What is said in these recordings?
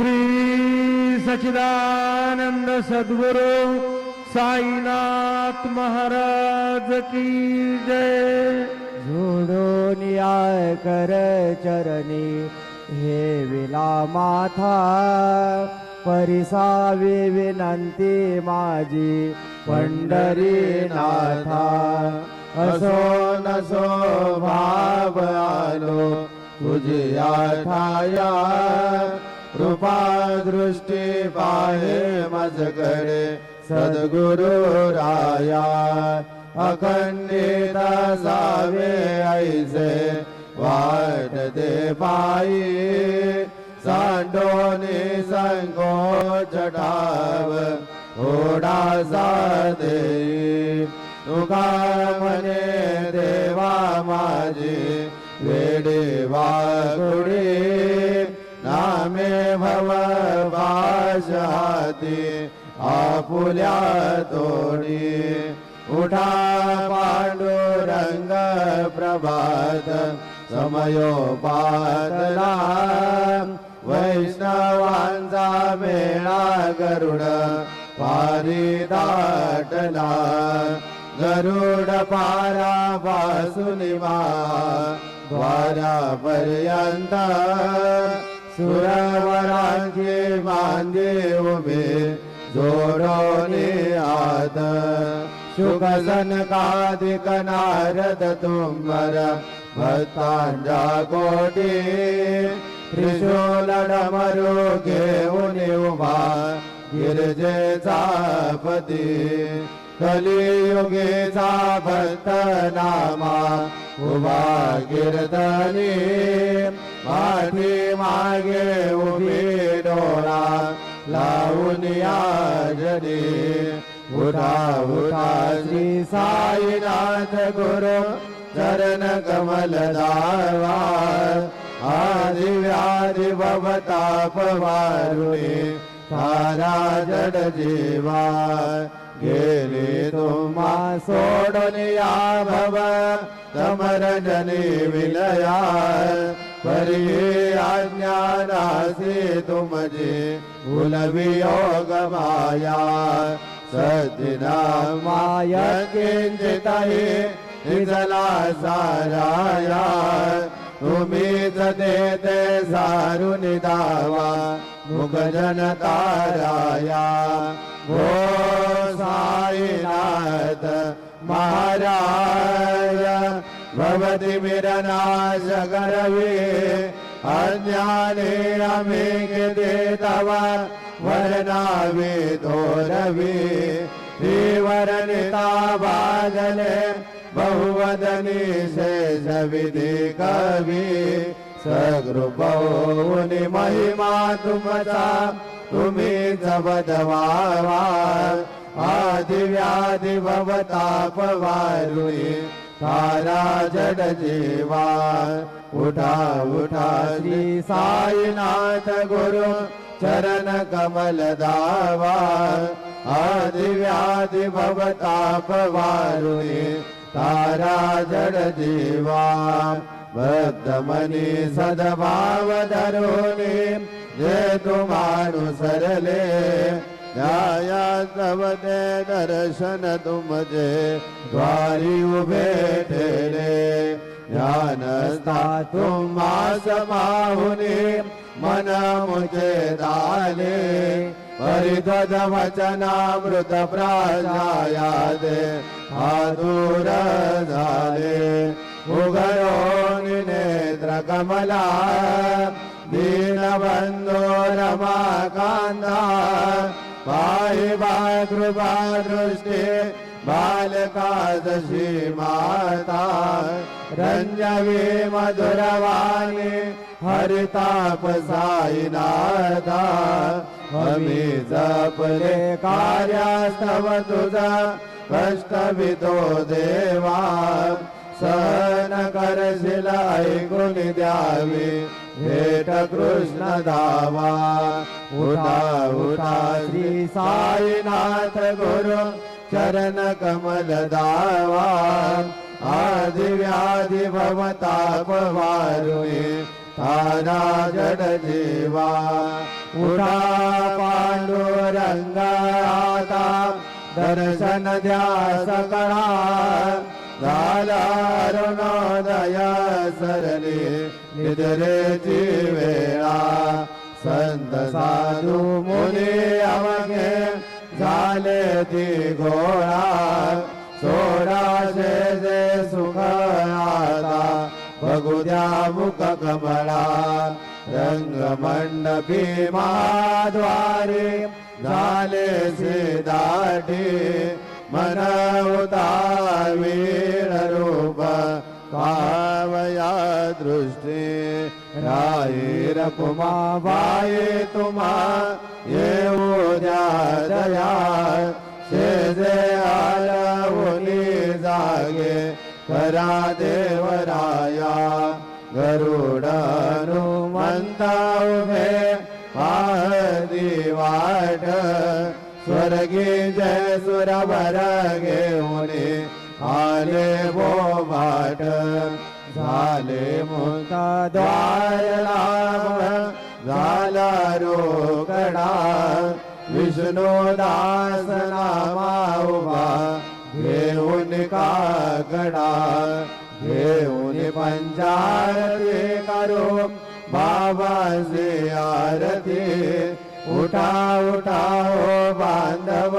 श्री सचिदानंद सद्गुरु साईनाथ महाराज की जय। झोडून याय कर चरणी हे विला माथा। परिसावी विनंती माझी पंढरी नाथा। असो नसो भाव आलो तुझ्या ठाया कृपा दृष्टी पाहे माझकडे सद्गुरु राया। अखंडित जावे ऐसे वाट दे पायी सांडोनी संकोच होडा सा दे। तुका म्हणे देवा माझी वेडे वाकुडी मे भव हाती आपुल्या तोडी। उठा पांडुरंग प्रभात समयो पातला वैष्णवांचा मेळा गरुड पारी दाटला गरुड पारा पासून द्वारा पर्यंत सुरवरांचे मांदे उभे जोडोने आद सुखसन कादिक नारद तुंबर भक्तांच्या कोटी. त्रिशूल डमरू घेऊन उभा गिरजेचा पती. कलियुगेचा भक्त नामा उभा गिरदनी उठा श्री साईनाथ गुरु कमल व्याधि भवताप वारुणे तारा जड जीवा। गेले तुम्हा सोडून या भव तमरजनी विलया परी अज्ञानासी तुमजे कुलवियोग माया। सदिना माया किंचितहि निजला साराया। तुम्हीच देते सारून दावा मुख जनताराया हो साईनाथ महाराज भवती विरनाशकरवे अज्ञाने अमेघ देतवा वर्णावे थोरवी ही बहुवदने बाजले बहुवदनी शेष विधी कवी। सगृपौनि महिमा तुमचा तुम्ही जबदवावा आदि व्याधि भवताप वारुणी तारा जड जीवा उठा उठा श्री साईनाथ गुरु चरण कमल दावा। आदि व्याधि भवताप वारुणी तारा जड जीवा। बद्धमनी सद्भाव धरुणी जे तुमानुसरले न्याया सबदे दर्शन तुमजे द्वारी उभे ठेले। ज्ञानस्था तुम्हा समाहुनी मन मुझे दाले। परिध्वज वचनामृत प्राजाया दे आदूर झाले। उगयो नेत्र कमला दीनबंधो रमाकांता पाहि बा कृपा दृष्टी बालकादशी माता। रंजवी मधुरवाणी हरिताप साईनाथा हमी जपले कार्यास्तव तुझा कष्ट देवा। सहन करशील ऐकून द्यावी। कृष्ण उठा श्री साईनाथ गुरु चरण कमल दावा आदि व्याधि भवताप वारुये तारा जड जीवा। उठा पांडुरंग आता दर्शन द्या सकळा झाला अरुणोदय सरली निद्रेची वेळा संत साधू मुनी अवघे झाले ती घोळा सोळाशे जे सुख आता बघू द्या मुख कमळा. रंगमंडपी महाद्वारे झाले दाटी. मन उतावीर रूप पावया दृष्टी राईर वाये बाये तुम्हा येऊ द्या दया शेजे आलवली जागे करा देवराया गरुड हनुमंता उभे पाहदी वाट स्वर्गी जय सुरवर घेऊनी आले बोबाट झाले मुक्ता द्वार झाला रोकडा विष्णू दास नामा उभा घेऊन काकडा घेऊन पंचारती करू बाबाचे आरती उठा उठा हो बांधव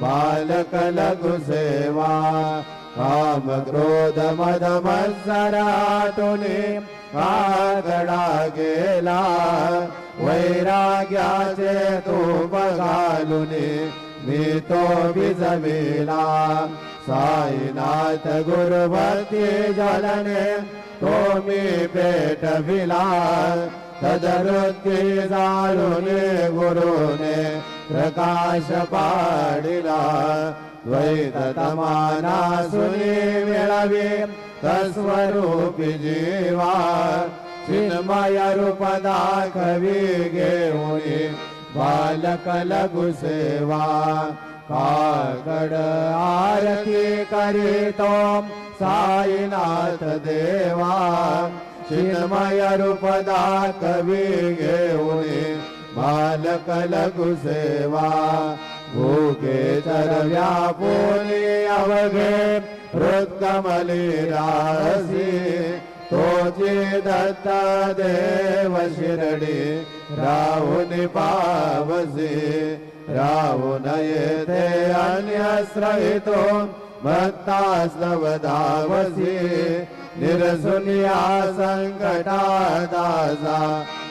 बालक लघु सेवा काम क्रोध मद कागडा गेला वैराग्याचे तू बघालुने मी तो बिजमिला साईनाथ गुरुवती जलने तो मी पेटविला तदरुद्धी जाळुने गुरुने प्रकाश पाडिला द्वैत तमाना सुनी मिळवी तस्वरूपी जीवा चिन्मय रूप दाखवी घेऊन बालक लघु सेवा कागड आरती करीतो साईनाथ देवा चिन्मय रूप दाखवी घेऊन बालकलु सेवा भूके धर व्यापूले अवधे तोचे दत्ता देव शिरडि राहुनि पावसि राहुनये ते अन्यश्रयितो भादासि निरसुन्या सङ्कटादासा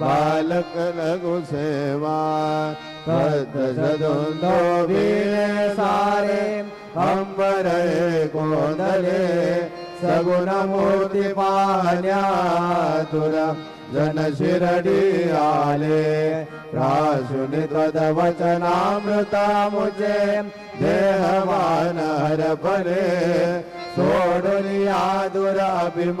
बालक लघु सेवा। सदुन्दो वीरे सारे। अम्बरे कोन्दले मोदि मान्यान शिरडि आले। राशुनि तदवचनामृता मुजे देवानर बरे सोडुरि आदुराभिमानमानस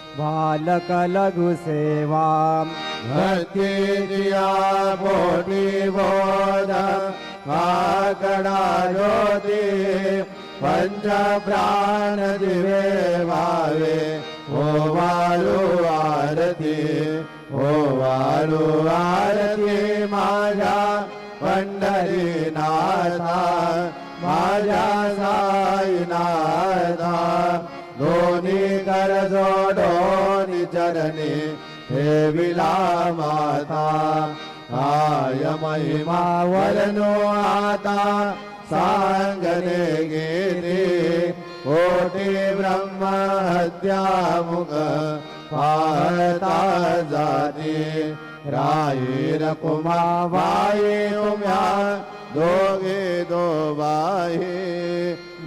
बालक लघु सेवा। भक्तिया बोटी बोध काकडा ज्योती पंच प्राण दिवे भावे ओ वालो आरती ओ वालो आरती माझ्या पंढरीनाथा माझ्या साईनाथा। जोडोनी चरणी ठेविला माता आय महिमा वरनो आता सांगणे गेले कोटी ब्रह्म हत्यामुख पाहता जाते राईर कुमा बाई तुम्या दोघे दो बाई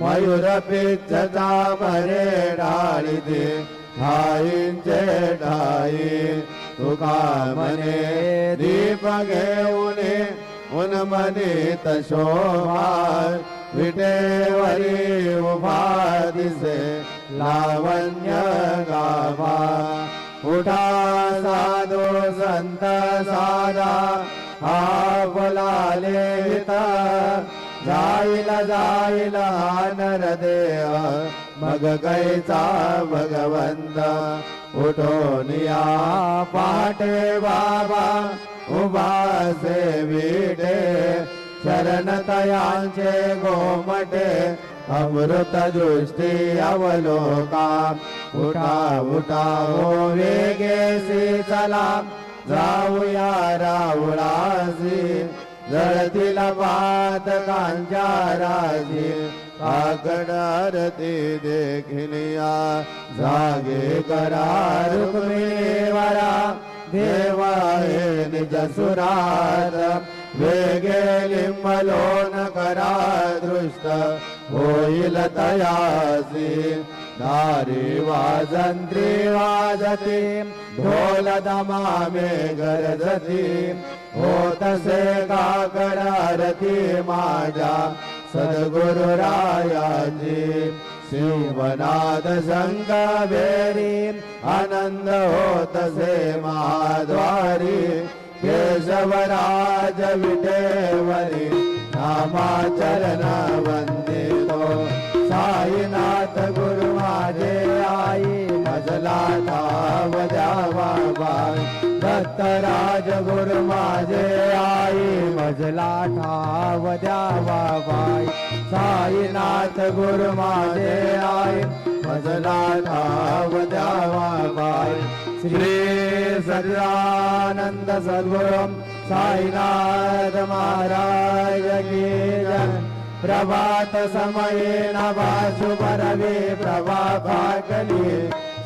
मयूर पिच्छचा मरे डाळी दे ठाईंचे ठाई तुका मने दीप घेऊन उन मने तशोभा विटेवरी उभा दिसे लावण्य गावा उठा साधू संत साधा हा बोलाले जाईल जाईल नरदेव मग कैचा भगवंत. उठून या पाटे बाबा उभा सेविटे शरण तयांचे गोमटे अमृत दृष्टी अवलोका. उठा उठा हो वेगेसी चला. जाऊया रावळासी. जळतील पात कांचाराजी काकड आरती देखिलिया जागे करा रुक्मिणीवरा. देवाये निज सुरात. वेगे लिंबलोन करा दृष्ट. होईल तयासी. दारी वाजंत्री वाजती. ढोल दमामे गरजती. होतसे का करारती माझ्या सद्गुरु रायाची शिवनाद संग बेरी आनंद होतसे महाद्वारी केशवराज विटेवरी नामाचरण वंदितो साईनाथ गुरु माझे आई मजला ठाव द्यावा बाई दत्तराज गुरु माझे आई मजला ठाव द्यावा बाई. साईनाथ गुरु माझे आई मजला ठाव द्यावा बाई. श्री सदानंद सद्गुरु साईनाथ महाराज की प्रभात समये नवा शुभरवे प्रभा भागली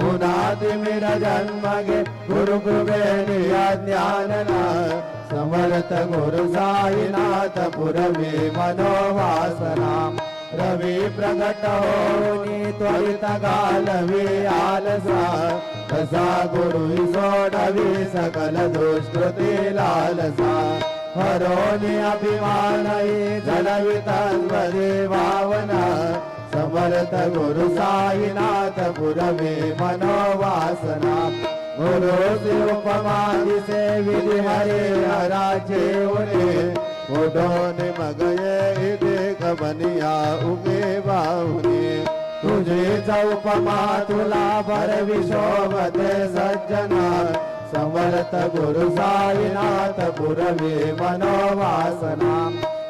पुन्हा तिमिर जन्म गे गुरु कृपेनिया ज्ञानना समर्थ गुरु साईनाथ पुरवे मनोवासना। रवी प्रगट होनी त्वरित गालवी आलसा। तसा गुरु सोडवी सकल दुष्कृती लालसा। हरोनी अभिमान जलवितन्वरे भावना। भरत गुरु साईनाथ पुरवे मनोवासना। गुरु उपमा दिसे विधि हरे हराचे उरे उडोन मगये देख बनिया उगे बाहुने। तुझे उपमा तुला भर विशोभते सज्जना। समर्थ गुरु साईनाथ पुरवे मनोवासना।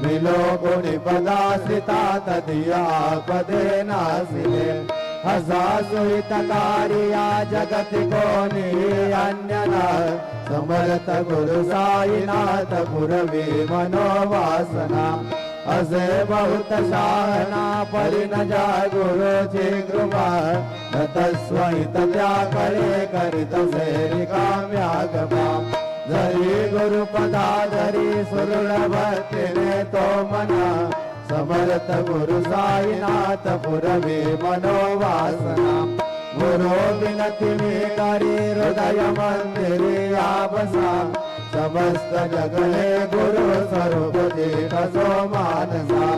लो गुणिपदासिता ता पदे नासितकार्या जगति कोनी अन्य सुमरत गुरुसायिनाथ गुरवे मनोवासना असे बहुत शाणा परिणजा गुरुजे कृपात व्याकरे करितसे निकाम्यागमा गुरु साईनाथ पुरवी मनोवासना। गुरु विनती मी करी हृदय मंदिरी बसा समस्त जग हे गुरु स्वरूप कसो मानसा।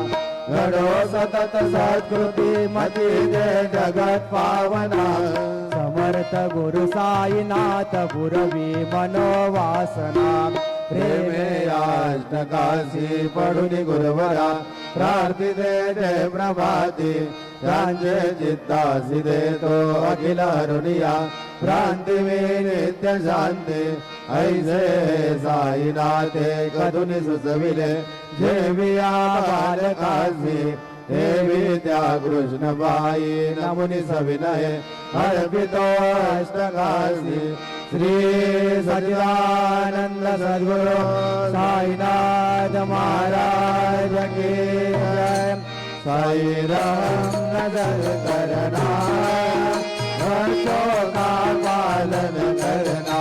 घडो सतत सत्कृती मती दे जगत पावना समर्थ गुरु साईनाथ पुरवी मनोवासना। प्रेमे अष्टकाशी पडून गुरुवरा। प्रार्थिते ते प्रभाती त्यांचे चित्तासी देतो अखिल अरुणिया भ्रांती मी नित्य सुचविले जेविया बालकासी देवी त्या कृष्णबाई नमुनी सविनय अर्पितो अष्टकाशी। श्री सचिदानंद सद्गुरु साईनाथ महाराज के जय। साई नजर करना वर्षों का पालन करना।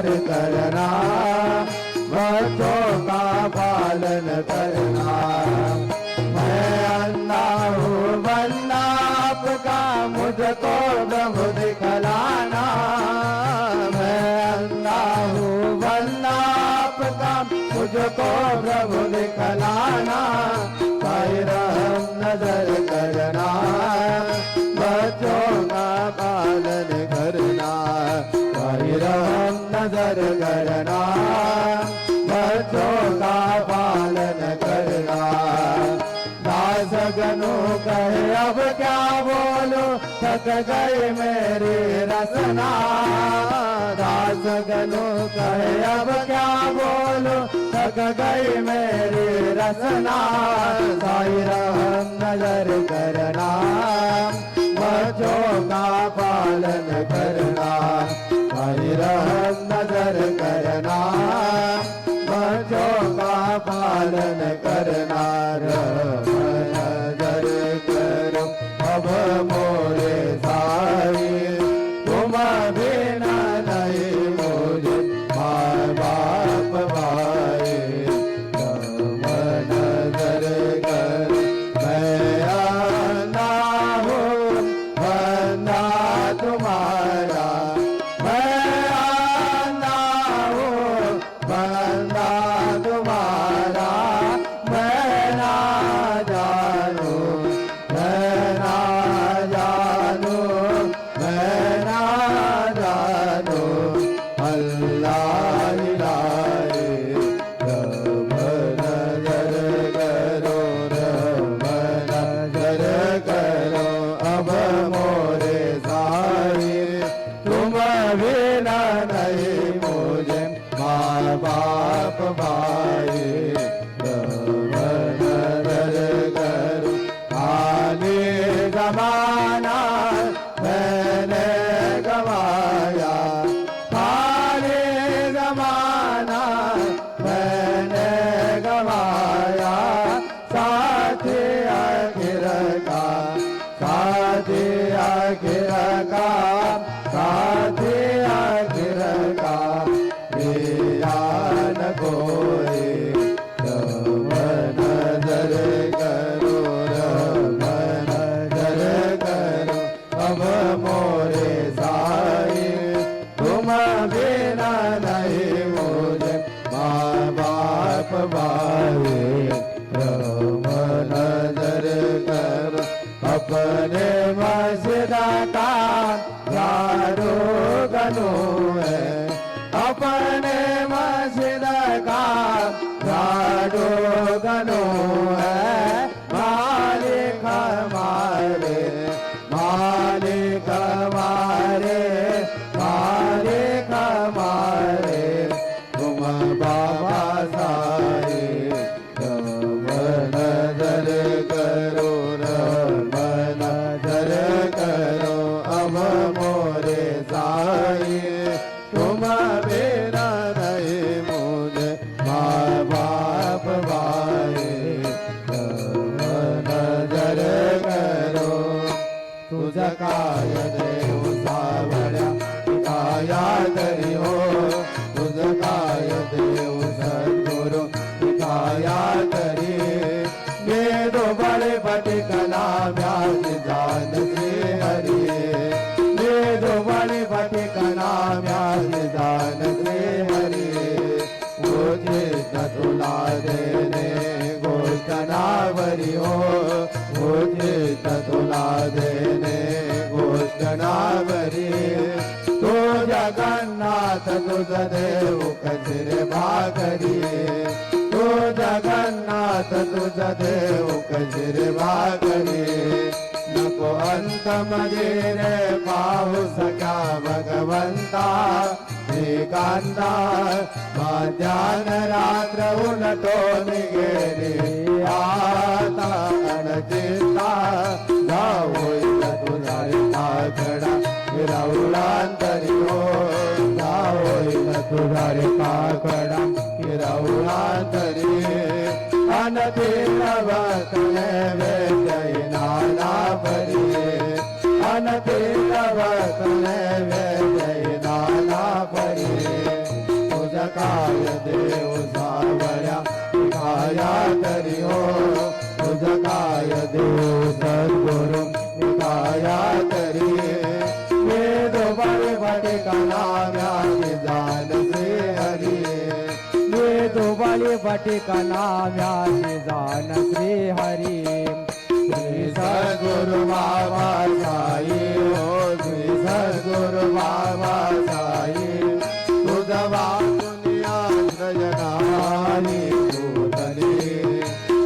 नजर करना बच्चों का पालन करना। मैं अन्ना हूँ बन्ना आपका मुझको अब क्या बोलो थक गई मेरी रसना साई राम नजर करना बच्चों का पालन करना साई राम। नजर करना बच्चों का पालन करना रहा व्यास जान श्री हरी वेदो बळे पटिकला व्यास जान श्री हरी गोचित तुला देणे गोष्ट नावरी हो गोचित तुला देणे गोष्ट नावरी तो जगन्नाथ तुझ जगन्नाथ तुझा देव कचरे भाकरी नको अंत मध्ये रे पाहू सका भगवंता. श्रीकांता माध्यान रात्र उलटो निगेरे आता अणचिता जाऊ तुझा काकडा हिरावलांतरी हो जाऊ तुझा रे काय देव सावळ्या काया तरी हो तुझ काय देव सद्गुरु काया तरी वेद बळे बटे कला जान से बलि भटिकना व्यानि दानके हरि। श्री सद्गुरु बाबा सद्गुरुबासायि ओ श्री सद्गुरुबासाय सुधवा तुनि आश्रय नातरे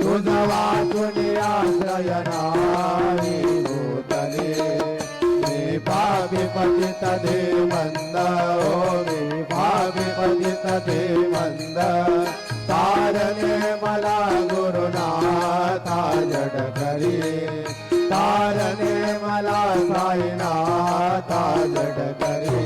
सुधवा तुनि आश्रय नातरे देभाविपजे मन्दे पतित देव मंद मला गुरुनाथा जड करी. तारणे मला साईनाथा जड करी.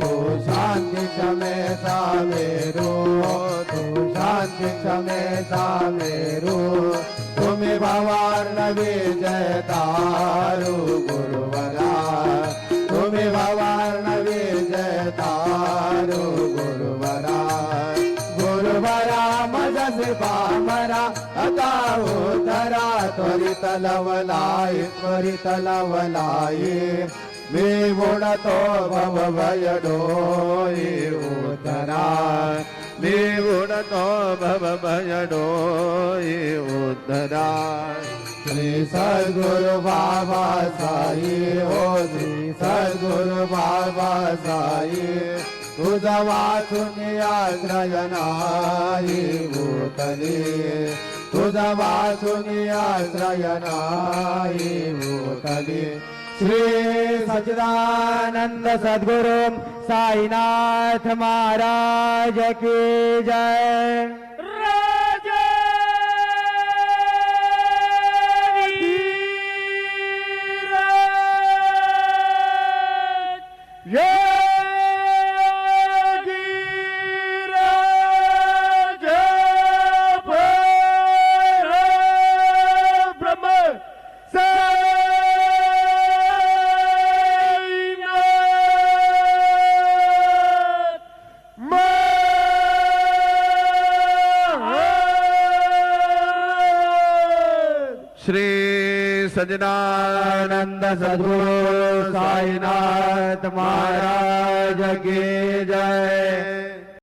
तू शांती समेता मेरू तू शांती समेता मेरू. तुम्ही भवार्णवी जय तारू गुरुवरा. तुम्ही भवान तलवला त्वरितलवलाय मे गुणतो भवभयडोये उदरा मे गुणतो भवभयडोये उदरा श्री सद्गुरु बाबा साई ओ श्री सद्गुरु बाबा साई तु सुनिया ग्रजनाय भूतले तुझा वाचून आश्रय नाही भूतली श्री सच्चिदानंद सद्गुरु साईनाथ महाराज की जय. सजनानंद सद्गुरु साईनाथ महाराज की जय।